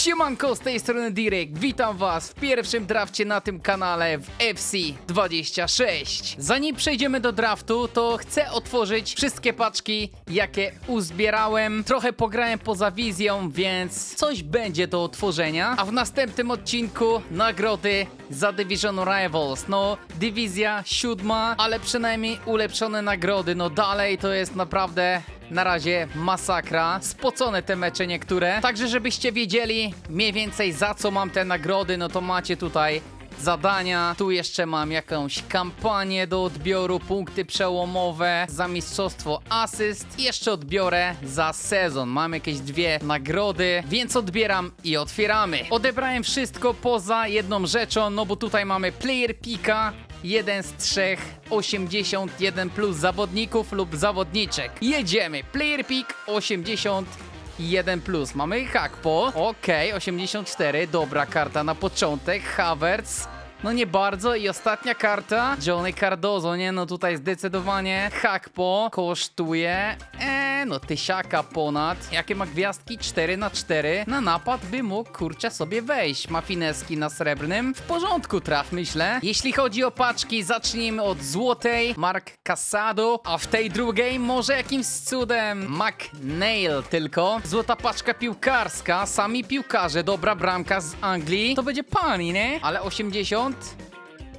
Siemanko, z tej strony Direk, witam was w pierwszym drafcie na tym kanale w FC26. Zanim przejdziemy do draftu, to chcę otworzyć wszystkie paczki, jakie uzbierałem. Trochę pograłem poza wizją, więc coś będzie do otworzenia. A w następnym odcinku nagrody za Division Rivals. No, dywizja siódma, ale przynajmniej ulepszone nagrody. No dalej to jest naprawdę na razie masakra. Spocone te mecze niektóre. Także żebyście wiedzieli mniej więcej za co mam te nagrody, no to macie tutaj zadania. Tu jeszcze mam jakąś kampanię do odbioru, punkty przełomowe za mistrzostwo asyst. Jeszcze odbiorę za sezon. Mam jakieś dwie nagrody, więc odbieram i otwieramy. Odebrałem wszystko poza jedną rzeczą, no bo tutaj mamy player pika, jeden z trzech 81 plus zawodników lub zawodniczek. Jedziemy. Player pick 81 plus. Mamy Hakpo. Okej, 84. Dobra karta na początek. Havertz. No nie bardzo. I ostatnia karta. Johnny Cardozo, nie? No tutaj zdecydowanie Hakpo kosztuje Eee, no tysiaka ponad. Jakie ma gwiazdki? 4 na 4 Na napad by mógł kurczę sobie wejść. Ma fineski na srebrnym. W porządku traf myślę Jeśli chodzi o paczki zacznijmy od złotej. Mark Casado. A w tej drugiej może jakimś cudem. McNail tylko. Złota paczka piłkarska. Sami piłkarze, dobra bramka z Anglii. To będzie pani, nie? Ale 80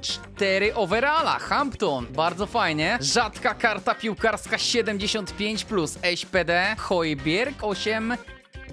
4 overalla, Hampton, bardzo fajnie. Rzadka karta piłkarska 75 plus SPD, Hojbierg 8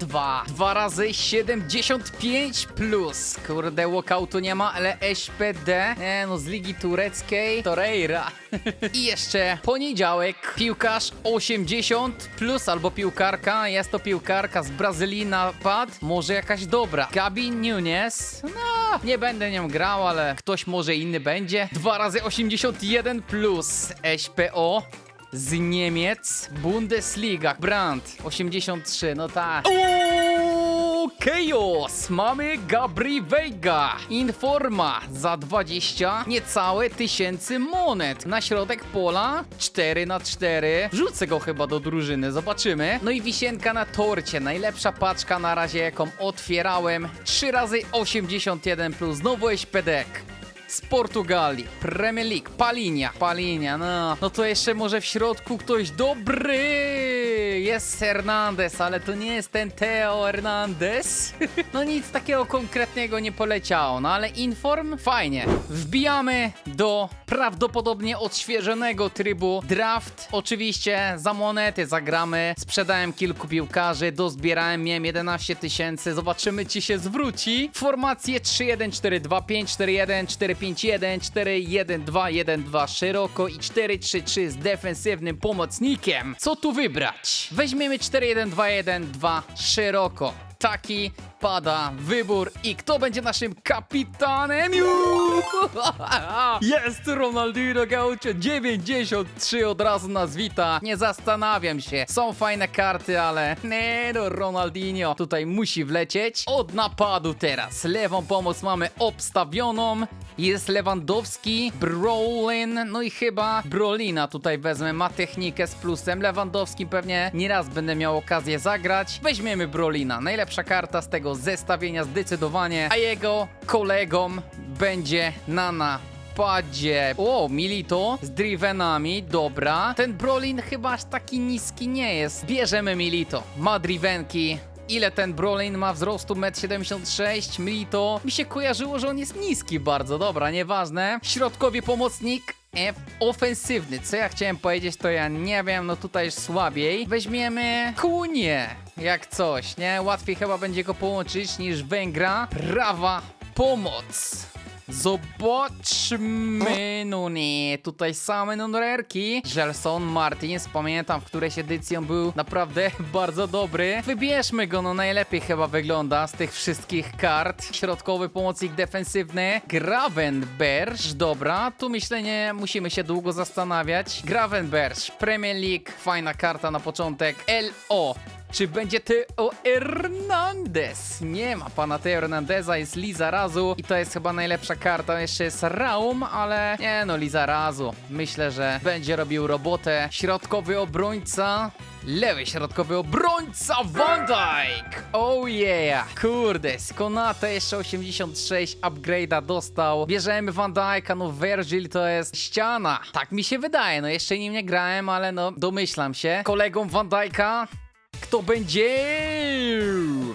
2. Dwa razy 75 plus. Kurde, walkoutu nie ma, ale SPD. Nie no, z ligi tureckiej. Torreira. I jeszcze poniedziałek. Piłkarz 80 plus albo piłkarka. Jest to piłkarka z Brazylii napad. Może jakaś dobra. Gabi Nunes. No, nie będę nią grał, ale ktoś może inny będzie. Dwa razy 81 plus. SPO z Niemiec, Bundesliga, Brand 83, no tak. Uuu, Chaos! Mamy Gabri Veiga. Informa za 20 niecałe tysięcy monet. Na środek pola 4 na 4 Wrzucę go chyba do drużyny, zobaczymy. No i wisienka na torcie. Najlepsza paczka na razie, jaką otwierałem. 3 razy 81 plus znowu pedek z Portugalii, Premier League, Palinia, Palinia, no. No to jeszcze może w środku ktoś dobry. Jest Hernandez, ale to nie jest ten Theo Hernandez. No nic takiego konkretnego nie poleciało, no ale inform fajnie. Wbijamy do prawdopodobnie odświeżonego trybu draft. Oczywiście za monety zagramy. Sprzedałem kilku piłkarzy, dozbierałem, miałem 11 tysięcy. Zobaczymy, czy się zwróci. Formacje 3-1-4-2-5, 4-1, 4-5-1, 4-1-2-1-2 szeroko i 4-3-3 z defensywnym pomocnikiem. Co tu wybrać? Weźmiemy 4-1-2-1-2 szeroko. Taki pada wybór i kto będzie naszym kapitanem? Jest Ronaldinho Gaucho 93 od razu nas wita. Nie zastanawiam się. Są fajne karty, ale nie no Ronaldinho tutaj musi wlecieć. Od napadu teraz. Lewą pomoc mamy obstawioną. Jest Lewandowski, Brolin, no i chyba Brolina tutaj wezmę. Ma technikę z plusem. Lewandowski pewnie nieraz będę miał okazję zagrać. Weźmiemy Brolina. Najlepsza karta z tego zestawienia zdecydowanie. A jego kolegą będzie Nana padzie. O, Milito z drivenami, dobra. Ten Brolin chyba aż taki niski nie jest. Bierzemy Milito. Ma drivenki. Ile ten Brolin ma wzrostu 1,76 m? Milito mi się kojarzyło, że on jest niski bardzo. Dobra, nieważne. Środkowy pomocnik. F ofensywny. Co ja chciałem powiedzieć, to ja nie wiem, no tutaj słabiej. Weźmiemy Kunię, jak coś, nie? Łatwiej chyba będzie go połączyć niż Węgra. Prawa pomoc. Zobaczmy, no nie, tutaj same numererki. Gelson Martins, pamiętam w którejś edycji on był naprawdę bardzo dobry. Wybierzmy go, no najlepiej chyba wygląda z tych wszystkich kart. Środkowy pomocnik defensywny, Gravenberch, dobra, tu myślę nie musimy się długo zastanawiać. Gravenberch, Premier League, fajna karta na początek. LO. Czy będzie Teo Hernandez? Nie ma pana Teo Hernandeza, jest Liza Razu i to jest chyba najlepsza karta. Jeszcze jest Raum, ale nie no, Liza Razu. Myślę, że będzie robił robotę. Środkowy obrońca. Lewy środkowy obrońca Van Dijk! Oh yeah! Kurde, Skonata jeszcze 86 upgrade'a dostał. Bierzemy Van Dijk'a, no Virgil to jest ściana. Tak mi się wydaje, no jeszcze nim nie grałem, ale no domyślam się. Kolegą Van Dijk'a kto będzie?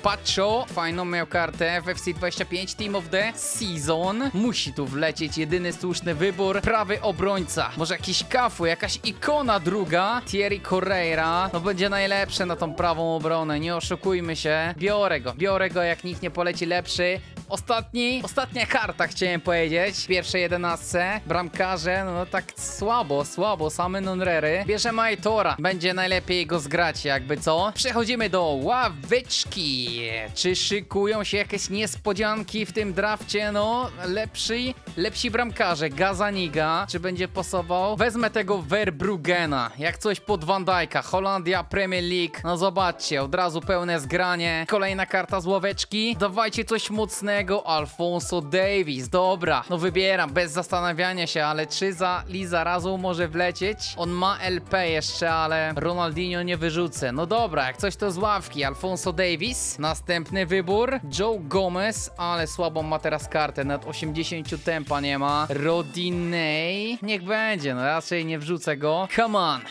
Pacho, fajną miał kartę w FC 25 Team of the Season. Musi tu wlecieć jedyny słuszny wybór. Prawy obrońca. Może jakiś kafu, jakaś ikona druga. Thierry Correira. No będzie najlepszy na tą prawą obronę, nie oszukujmy się. Biorę go, biorę go jak nikt nie poleci lepszy. Ostatni, ostatnia karta chciałem powiedzieć. W pierwszej jedenastce. Bramkarze, no tak słabo, słabo, same nonrery. Bierzemy Aitora. Będzie najlepiej go zgrać, jakby co. Przechodzimy do ławeczki. Czy szykują się jakieś niespodzianki w tym drafcie? No, lepszy, lepsi bramkarze. Gazaniga. Czy będzie pasował? Wezmę tego Verbrugena. Jak coś pod Van Dijk'a. Holandia, Premier League. No zobaczcie, od razu pełne zgranie. Kolejna karta z ławeczki. Dawajcie coś mocnego. Alfonso Davis. Dobra, no wybieram bez zastanawiania się, ale czy za Liza razu może wlecieć? On ma LP jeszcze, ale Ronaldinho nie wyrzucę. No dobra, jak coś to z ławki. Alfonso Davis. Następny wybór. Joe Gomez, ale słabą ma teraz kartę. Nad 80 tempa nie ma. Rodinei. Niech będzie, no raczej nie wrzucę go. Come on.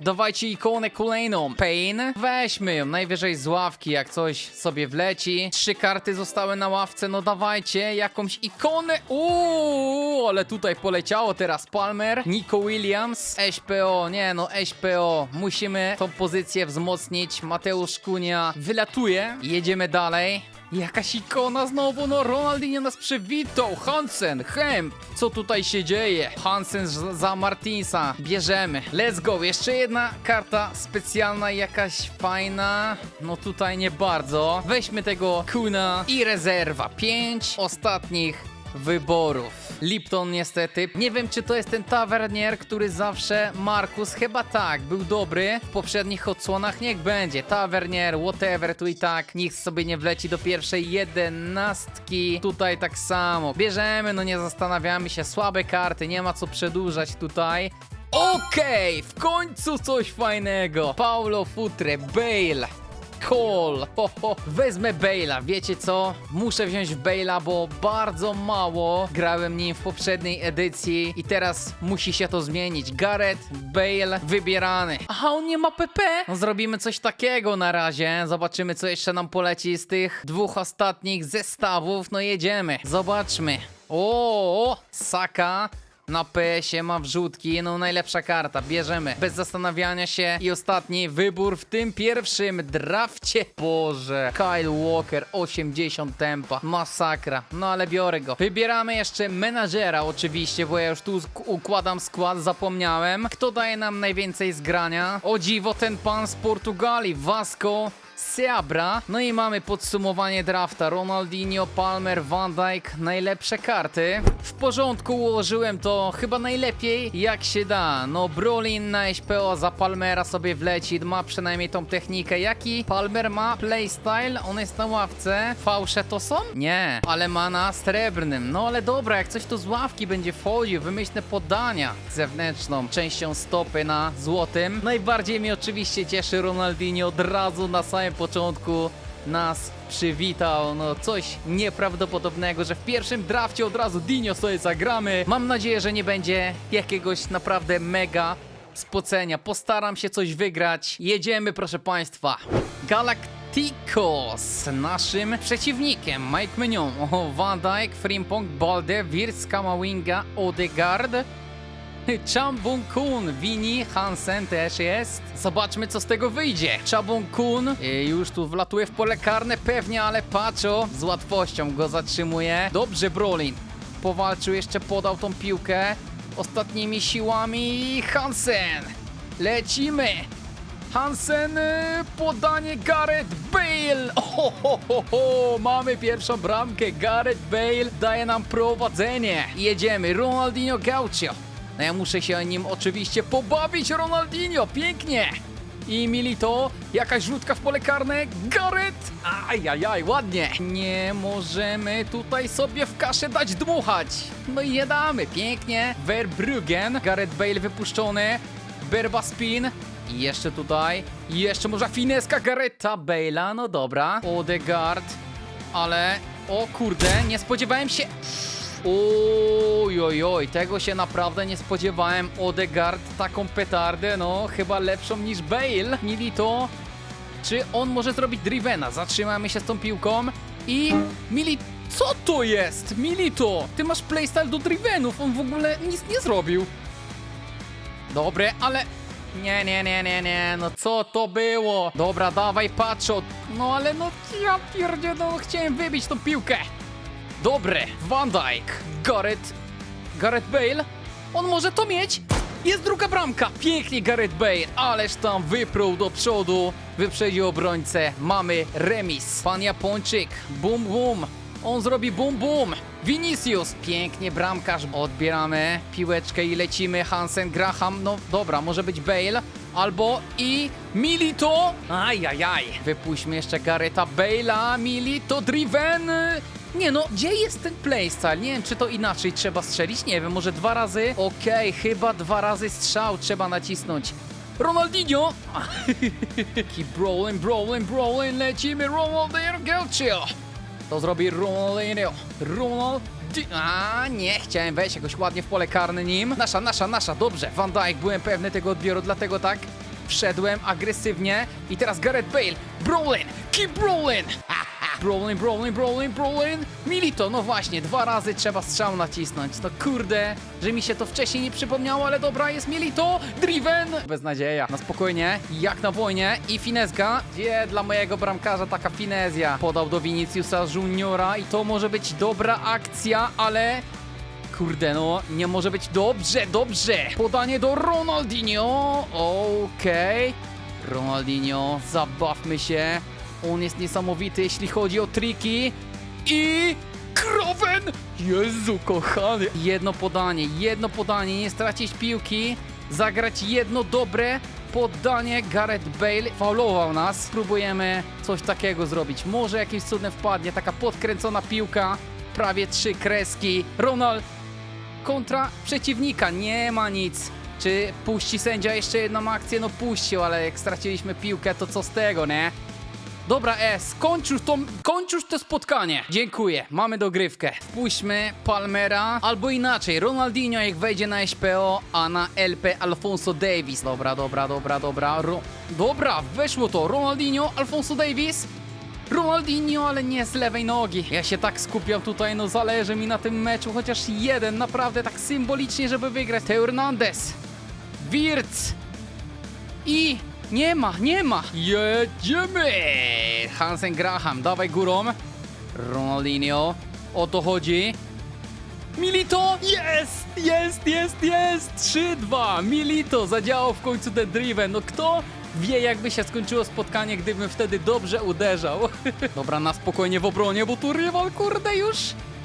Dawajcie ikonę kolejną. Pain. Weźmy ją. Najwyżej z ławki, jak coś sobie wleci. Trzy karty zostały na ławce. No dawajcie jakąś ikonę. Uuu, ale tutaj poleciało teraz Palmer, Nico Williams, SPO. Nie no, SPO. Musimy tą pozycję wzmocnić. Mateusz Kunia wylatuje. Jedziemy dalej. Jakaś ikona znowu, no Ronaldinho nas przywitał, Hansen, Hemp, co tutaj się dzieje? Hansen za Martinsa, bierzemy, let's go, jeszcze jedna karta specjalna, jakaś fajna, no tutaj nie bardzo, weźmy tego Kuna i rezerwa, pięć ostatnich wyborów. Lipton niestety. Nie wiem, czy to jest ten tawernier, który zawsze Markus, chyba tak, był dobry w poprzednich odsłonach. Niech będzie. Tawernier, whatever, tu i tak. Nikt sobie nie wleci do pierwszej jedenastki. Tutaj tak samo. Bierzemy, no nie zastanawiamy się. Słabe karty, nie ma co przedłużać tutaj. Okej, w końcu coś fajnego. Paulo Futre, Bale. Cole, ho, ho. Wezmę Bale'a, wiecie co? Muszę wziąć Bale'a, bo bardzo mało grałem nim w poprzedniej edycji i teraz musi się to zmienić. Gareth Bale wybierany. Aha, on nie ma PP? No zrobimy coś takiego na razie. Zobaczymy, co jeszcze nam poleci z tych dwóch ostatnich zestawów. No jedziemy, zobaczmy. O, Saka. Na PS-ie ma wrzutki, no najlepsza karta, bierzemy. Bez zastanawiania się. I ostatni wybór w tym pierwszym drafcie. Boże, Kyle Walker, 80 tempa, masakra. No ale biorę go. Wybieramy jeszcze menadżera oczywiście, bo ja już tu układam skład, zapomniałem. Kto daje nam najwięcej zgrania? O dziwo, ten pan z Portugalii, Vasco Seabra. No i mamy podsumowanie drafta. Ronaldinho, Palmer, Van Dijk, najlepsze karty. W porządku ułożyłem to chyba najlepiej jak się da. No Brolin na SPO za Palmera sobie wleci, ma przynajmniej tą technikę. Jaki Palmer ma playstyle? On jest na ławce. Fałsze to są? Nie, ale ma na srebrnym. No ale dobra, jak coś to z ławki będzie wchodził, wymyślne podania zewnętrzną częścią stopy na złotym. Najbardziej mnie oczywiście cieszy Ronaldinho od razu na samym początku nas przywitał, no coś nieprawdopodobnego, że w pierwszym drafcie od razu Dinio sobie zagramy. Mam nadzieję, że nie będzie jakiegoś naprawdę mega spocenia. Postaram się coś wygrać. Jedziemy, proszę Państwa. Galacticos, naszym przeciwnikiem. Mike Mignon, Van Dijk, Frimpong, Balde, Wirtz, Kamawinga, Odegaard. Chambung Kun, Vini Hansen też jest. Zobaczmy, co z tego wyjdzie. Chambung Kun y, już tu wlatuje w pole karne pewnie, ale Pacho z łatwością go zatrzymuje. Dobrze, Brolin. Powalczył, jeszcze podał tą piłkę. Ostatnimi siłami Hansen. Lecimy. Hansen, y, podanie Gareth Bale! Ho, ho, ho, ho. Mamy pierwszą bramkę. Gareth Bale daje nam prowadzenie. Jedziemy. Ronaldinho Gaucho. No ja muszę się nim oczywiście pobawić. Ronaldinho, pięknie! I Milito, jakaś rzutka w pole karne. Gareth! Ajajaj, ładnie. Nie możemy tutaj sobie w kaszę dać dmuchać. No i nie damy, pięknie. Verbruggen, Gareth Bale wypuszczony. Berba spin. I jeszcze tutaj. I jeszcze może fineska Gareta Bale'a, no dobra. Odegaard. Ale, o kurde, nie spodziewałem się... Oj, oj, oj, tego się naprawdę nie spodziewałem. Odegaard, taką petardę, no chyba lepszą niż Bale. Milito, czy on może zrobić Drivena? Zatrzymamy się z tą piłką i... Mili... Co to jest? Milito, ty masz playstyle do Drivenów, on w ogóle nic nie zrobił. Dobre, ale... Nie, nie, nie, nie, nie, no co to było? Dobra, dawaj patrzot. No ale no ja pierdzie, no chciałem wybić tą piłkę. Dobre, Van Dijk, Gareth, Gareth Bale. On może to mieć. Jest druga bramka. Pięknie Gareth Bale, ależ tam wyprół do przodu. Wyprzedził obrońcę. Mamy remis. Pan Japończyk, bum bum. On zrobi bum bum. Vinicius, pięknie bramkarz. Odbieramy piłeczkę i lecimy. Hansen, Graham, no dobra, może być Bale. Albo i Milito. Ajajaj. Wypuśćmy jeszcze Gareta Bale'a. Milito, Driven. Nie no, gdzie jest ten playstyle? Nie wiem, czy to inaczej trzeba strzelić? Nie wiem, może dwa razy? Okej, chyba dwa razy strzał trzeba nacisnąć. Ronaldinho! Keep rolling, rolling, rolling, lecimy, Ronaldinho Gelcio! To zrobi Ronaldinho. Ronald... A nie, chciałem wejść jakoś ładnie w pole karne nim. Nasza, nasza, nasza, dobrze. Van Dijk, byłem pewny tego odbioru, dlatego tak wszedłem agresywnie. I teraz Gareth Bale. Brolin, keep rolling! Brolin, Brolin, Brolin, Brolin. Milito, no właśnie, dwa razy trzeba strzał nacisnąć. No kurde, że mi się to wcześniej nie przypomniało, ale dobra, jest Milito. Driven. Beznadzieja. Na spokojnie, jak na wojnie. I fineska. Gdzie dla mojego bramkarza taka finezja? Podał do Viniciusa Juniora i to może być dobra akcja, ale... Kurde, no, nie może być dobrze, dobrze. Podanie do Ronaldinho. Okej. Ronaldinho, zabawmy się. On jest niesamowity, jeśli chodzi o triki. I... Krowen! Jezu, kochany! Jedno podanie, jedno podanie, nie stracić piłki. Zagrać jedno dobre podanie. Gareth Bale faulował nas. Spróbujemy coś takiego zrobić. Może jakimś cudem wpadnie. Taka podkręcona piłka. Prawie trzy kreski. Ronald kontra przeciwnika. Nie ma nic. Czy puści sędzia jeszcze jedną akcję? No puścił, ale jak straciliśmy piłkę, to co z tego, nie? Dobra, E, skończ już, to, kończ już to spotkanie. Dziękuję, mamy dogrywkę. Wpuśćmy Palmera, albo inaczej, Ronaldinho jak wejdzie na SPO, a na LP Alfonso Davis. Dobra, dobra, dobra, dobra. Ro dobra, weszło to. Ronaldinho, Alfonso Davis. Ronaldinho, ale nie z lewej nogi. Ja się tak skupiam tutaj, no zależy mi na tym meczu, chociaż jeden, naprawdę tak symbolicznie, żeby wygrać. Hernandez. Wirtz. I nie ma, nie ma. Jedziemy! Hansen Graham, dawaj górą. Ronaldinho, o to chodzi. Milito! Jest! Jest, jest, jest! 3-2! Milito zadziałał w końcu ten driven. No kto wie, jakby się skończyło spotkanie, gdybym wtedy dobrze uderzał. Dobra, na spokojnie w obronie, bo tu rywal, kurde, już,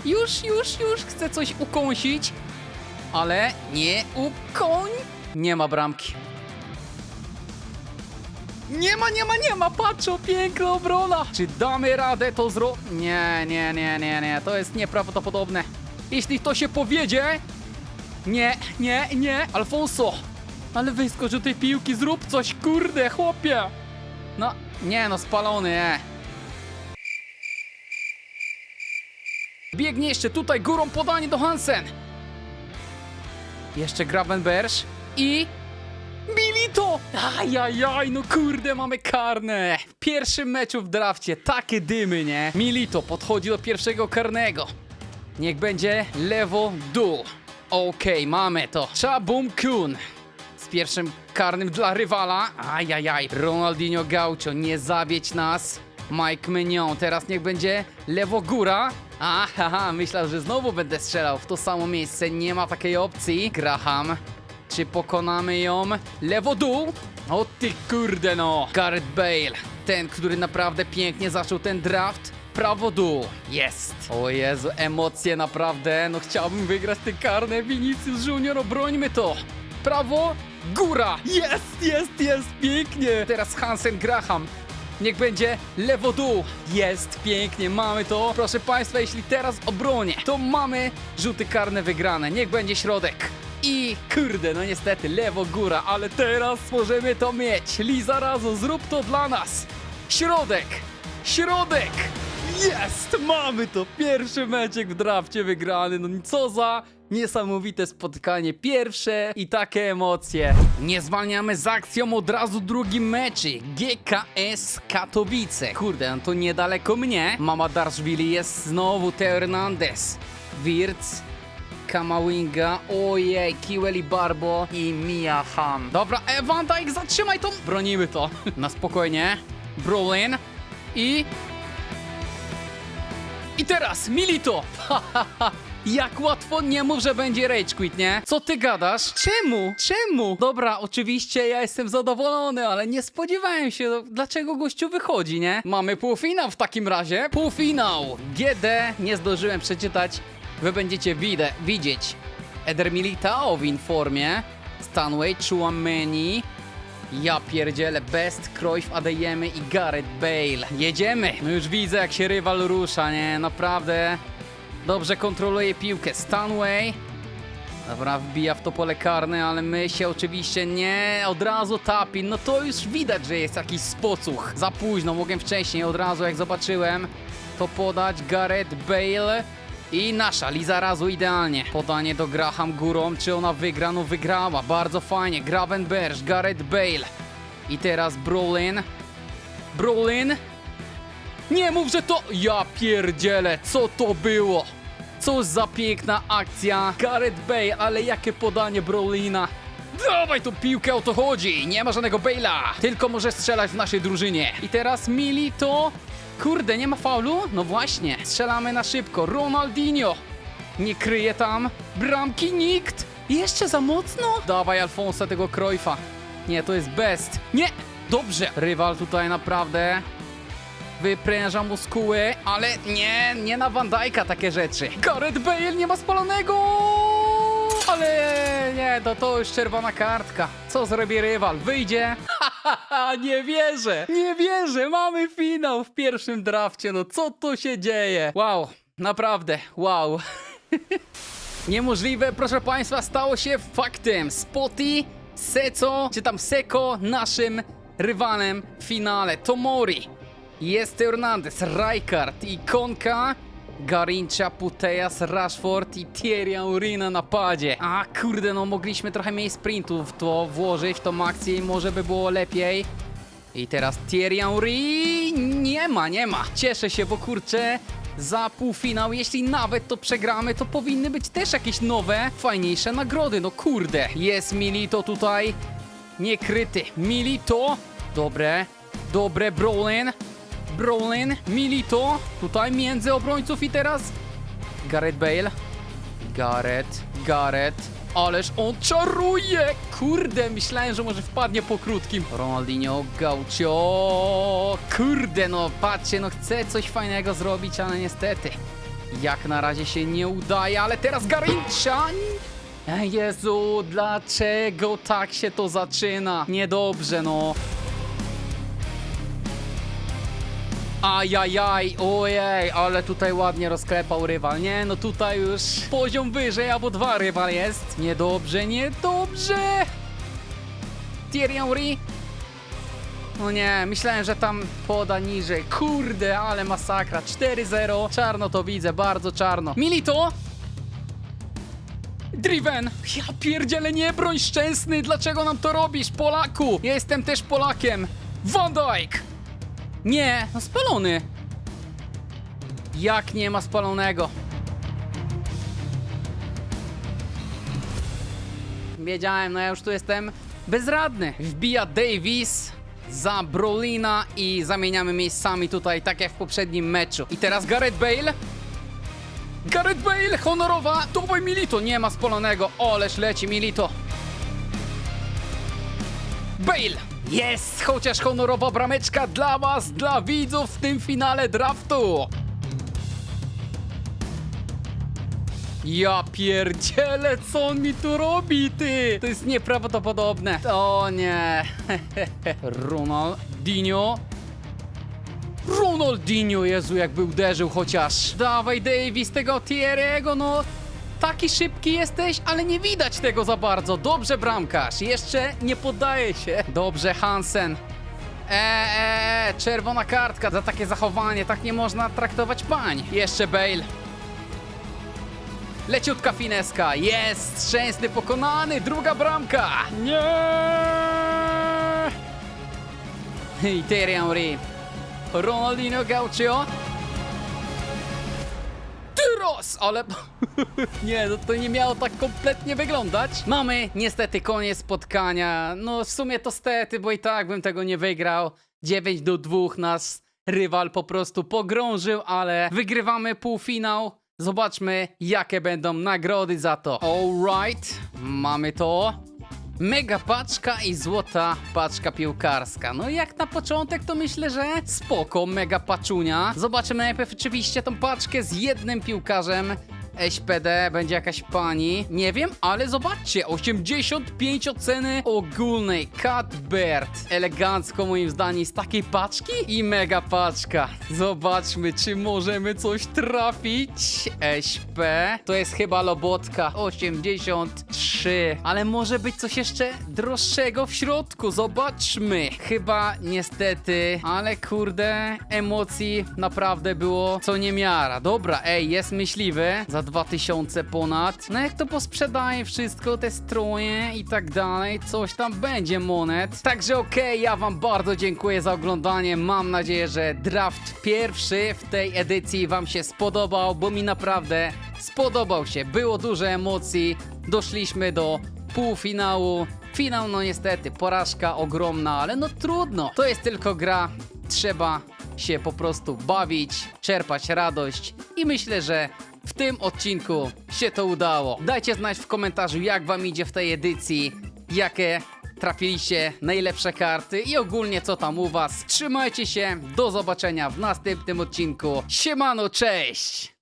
już, już, już chce coś ukąsić. Ale nie ukoń. Nie ma bramki. Nie ma, nie ma, nie ma, patrz, o piękna obrona. Czy damy radę to zro... Nie, nie, nie, nie, nie, to jest nieprawdopodobne. Jeśli to się powiedzie... Nie, nie, nie, Alfonso. Ale wyskocz do tej piłki, zrób coś, kurde, chłopie. No, nie no, spalony, nie. Biegnie jeszcze tutaj górą podanie do Hansen. Jeszcze Gravenberch i Milito! Ajajaj, no kurde, mamy karne. W pierwszym meczu w drafcie, takie dymy, nie? Milito podchodzi do pierwszego karnego. Niech będzie lewo, dół. Okej, mamy to. Chabum Kun. Z pierwszym karnym dla rywala. Ajajaj. Ronaldinho Gaucho, nie zawiedź nas. Mike Mignon, teraz niech będzie lewo góra. Aha, myślał, że znowu będę strzelał w to samo miejsce. Nie ma takiej opcji. Graham. Czy pokonamy ją? Lewo dół? O ty kurde no! Gareth Bale, ten, który naprawdę pięknie zaczął ten draft. Prawo dół. Jest. O Jezu, emocje naprawdę. No chciałbym wygrać te karne. Vinicius Junior, obrońmy to. Prawo góra. Jest, jest, jest, pięknie. Teraz Hansen Graham. Niech będzie lewo-dół. Jest, pięknie, mamy to. Proszę Państwa, jeśli teraz obronię, to mamy rzuty karne wygrane. Niech będzie środek. I kurde, no niestety, lewo-góra, ale teraz możemy to mieć. Liza Razu, zrób to dla nas. Środek, środek. Jest, mamy to. Pierwszy meczek w drafcie wygrany. No co za niesamowite spotkanie. Pierwsze i takie emocje. Nie zwalniamy z akcją od razu drugi meczy. GKS Katowice. Kurde, no to niedaleko mnie. Mama Darszwili jest znowu Teo Hernandez. Wirtz. Kamawinga, ojej, Kiweli Barbo i Mia Ham. Dobra, e, Dijk, zatrzymaj to! Bronimy to. Na spokojnie. Brolin i... I teraz, Milito! Jak łatwo nie mów, że będzie rage quit, nie? Co ty gadasz? Czemu? Czemu? Dobra, oczywiście ja jestem zadowolony, ale nie spodziewałem się, no, dlaczego gościu wychodzi, nie? Mamy półfinał w takim razie. Półfinał! GD nie zdążyłem przeczytać. Wy będziecie widę, widzieć. Eder Militao w informie. Stanway, Chouameni. Ja pierdzielę, Best, Cruyff, Adeyemy i Gareth Bale. Jedziemy! No już widzę jak się rywal rusza, nie? Naprawdę dobrze kontroluje piłkę. Stanway. Dobra, wbija w to pole karne, ale my się oczywiście nie od razu tapin. No to już widać, że jest jakiś spocuch. Za późno, mogłem wcześniej, od razu jak zobaczyłem to podać Gareth Bale. I nasza Liza razu idealnie. Podanie do Graham górą. Czy ona wygra? No wygrała. Bardzo fajnie. Gravenberch, Gareth Bale. I teraz Brolin. Brolin. Nie mów, że to... Ja pierdzielę. Co to było? Cóż za piękna akcja. Gareth Bale, ale jakie podanie Brolina. Dawaj tu piłkę, o to chodzi. Nie ma żadnego Bale'a. Tylko może strzelać w naszej drużynie. I teraz Milito. Kurde, nie ma faulu? No właśnie. Strzelamy na szybko. Ronaldinho. Nie kryje tam. Bramki nikt. Jeszcze za mocno? Dawaj Alfonsa tego Cruyffa. Nie, to jest best. Nie! Dobrze. Rywal tutaj naprawdę wypręża muskuły, ale nie, nie na Van Dijk'a takie rzeczy. Gareth Bale nie ma spalonego! Ale nie, to to już czerwona kartka. Co zrobi rywal? Wyjdzie? Nie wierzę! Nie wierzę! Mamy finał w pierwszym drafcie. No co tu się dzieje? Wow, naprawdę, wow. Niemożliwe, proszę Państwa, stało się faktem. Spotty, Seco, czy tam Seko, naszym rywalem w finale. Tomori, jest Hernandez, Rijkaard, Ikonka, Garincha, Puteas, Rashford i Thierry Henry na napadzie. A kurde, no mogliśmy trochę mniej sprintów w to włożyć, w tą akcję i może by było lepiej. I teraz Thierry Henry nie ma, nie ma. Cieszę się, bo kurczę, za półfinał, jeśli nawet to przegramy, to powinny być też jakieś nowe, fajniejsze nagrody. No kurde, jest Milito tutaj, niekryty. Milito, dobre, dobre Brolin, Brolin, Milito, tutaj między obrońców i teraz Gareth Bale. Gareth, Gareth. Ależ on czaruje! Kurde, myślałem, że może wpadnie po krótkim. Ronaldinho, Gaucho. Kurde, no patrzcie, no chcę coś fajnego zrobić, ale niestety. Jak na razie się nie udaje, ale teraz Garincha. Jezu, dlaczego tak się to zaczyna? Niedobrze, no. Ajajaj, ojej, ale tutaj ładnie rozklepał rywal. Nie, no tutaj już poziom wyżej albo dwa rywal jest. Niedobrze, niedobrze. Thierry Henry. No nie, myślałem, że tam poda niżej. Kurde, ale masakra. 4-0. Czarno to widzę, bardzo czarno. Milito. Driven! Ja pierdzielę, nie broń szczęsny! Dlaczego nam to robisz, Polaku? Ja jestem też Polakiem! Van Dijk! Nie, no spalony. Jak nie ma spalonego? Wiedziałem, no ja już tu jestem bezradny. Wbija Davis za Brolina i zamieniamy miejscami tutaj, tak jak w poprzednim meczu. I teraz Gareth Bale. Gareth Bale, honorowa, dawaj Milito, nie ma spalonego, oleż leci Milito. Bale! Jest! Chociaż honorowa brameczka dla was, dla widzów w tym finale draftu! Ja pierdzielę, co on mi tu robi, ty? To jest nieprawdopodobne. O nie. Ronaldinho. Ronaldinho, Jezu, jakby uderzył chociaż. Dawaj, Davis, tego Thierry'ego, no. Taki szybki jesteś, ale nie widać tego za bardzo. Dobrze, bramkarz. Jeszcze nie poddaje się. Dobrze, Hansen. Eee, eee, czerwona kartka za takie zachowanie. Tak nie można traktować pań. Jeszcze Bale. Leciutka fineska. Jest! Szczęsny pokonany. Druga bramka. Nie! I Thierry Henry. Ronaldinho Gaucho. Ale... nie, no to nie miało tak kompletnie wyglądać. Mamy niestety koniec spotkania. No w sumie to stety, bo i tak bym tego nie wygrał. 9 do 2 nas rywal po prostu pogrążył, ale wygrywamy półfinał. Zobaczmy, jakie będą nagrody za to. Alright, mamy to. Mega paczka i złota paczka piłkarska. No jak na początek to myślę, że spoko, mega paczunia. Zobaczymy najpierw oczywiście tą paczkę z jednym piłkarzem. SPD, będzie jakaś pani. Nie wiem, ale zobaczcie, 85 oceny ogólnej. Cuthbert. Elegancko moim zdaniem z takiej paczki i mega paczka. Zobaczmy, czy możemy coś trafić. SP. To jest chyba lobotka. 83. Ale może być coś jeszcze droższego w środku. Zobaczmy. Chyba niestety, ale kurde, emocji naprawdę było co niemiara. Dobra, ej, jest myśliwy za 2000 ponad. No jak to posprzedaje wszystko, te stroje i tak dalej, coś tam będzie monet. Także okej, ja wam bardzo dziękuję za oglądanie. Mam nadzieję, że draft pierwszy w tej edycji wam się spodobał, bo mi naprawdę spodobał się. Było dużo emocji, doszliśmy do półfinału. Finał, no niestety, porażka ogromna, ale no trudno. To jest tylko gra. Trzeba się po prostu bawić, czerpać radość i myślę, że w tym odcinku się to udało. Dajcie znać w komentarzu, jak wam idzie w tej edycji, jakie trafiliście najlepsze karty i ogólnie co tam u was. Trzymajcie się, do zobaczenia w następnym odcinku. Siemano, cześć!